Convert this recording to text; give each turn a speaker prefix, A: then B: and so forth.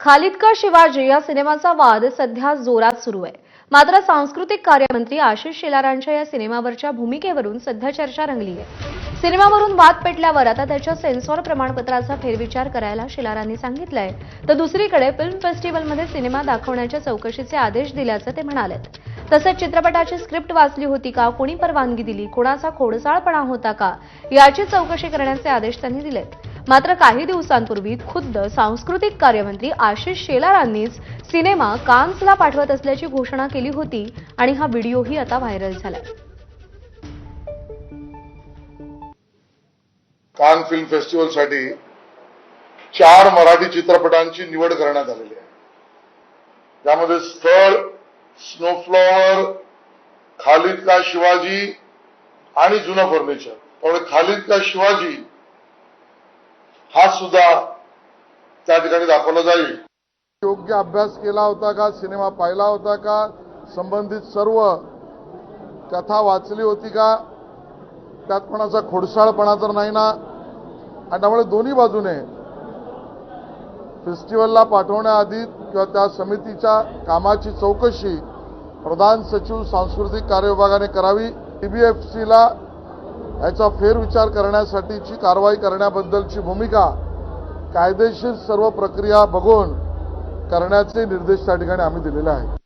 A: खालिद का शिवाजी या सिनेमाचा वाद सध्या जोरात सुरू आहे. मात्र सांस्कृतिक कार्यमंत्री आशिष शेलारांच्या या सिनेमावरच्या भूमिकेवरून सध्या चर्चा रंगली आहे. सिनेमावरून वाद पेटल्यावर आता त्याच्या सेन्सॉर प्रमाणपत्राचा फेरविचार करायला शेलारांनी सांगितलंय. तर दुसरीकडे फिल्म फेस्टिवलमध्ये सिनेमा दाखवण्याच्या चौकशीचे आदेश दिल्याचं ते म्हणालेत. तसंच चित्रपटाची स्क्रिप्ट वाचली होती का कोणी परवानगी दिली कोणाचा खोडसाळपणा होता का याची चौकशी करण्याचे आदेश त्यांनी दिलेत. मात्र काही दिवसांपूर्वी खुद्द सांस्कृतिक कार्यमंत्री आशिष शेलारांनीच सिनेमा कान्सला पाठवत असल्याची घोषणा केली होती आणि हा व्हिडिओही आता व्हायरल झालाय.
B: कान फिल्म फेस्टिवलसाठी चार मराठी चित्रपटांची निवड करण्यात आलेली आहे. त्यामध्ये स्थळ स्नोफ्लॉवर खालिद का शिवाजी आणि जुनं फर्निचर. त्यामुळे खालिद का शिवाजी हा सुद्धा त्या ठिकाणी दाखवला जाईल. योग्य अभ्यास केला होता का? सिनेमा पाहिला होता का? संबंधित सर्व कथा वाचली होती का? त्यात कोणाचा खोडसाळपणा तर नाही ना? आणि त्यामुळे दोन्ही बाजूने फेस्टिवलला पाठवण्याआधी किंवा त्या समितीच्या कामाची चौकशी प्रधान सचिव सांस्कृतिक कार्य विभागाने करावी. टीबीएफसीला याचा फेरविचार करण्यासाठीची कारवाई करण्याबद्दलची भूमिका कायदेशीर सर्व प्रक्रिया बघून करण्याचे निर्देश त्या ठिकाणी आम्ही दिलेले आहेत.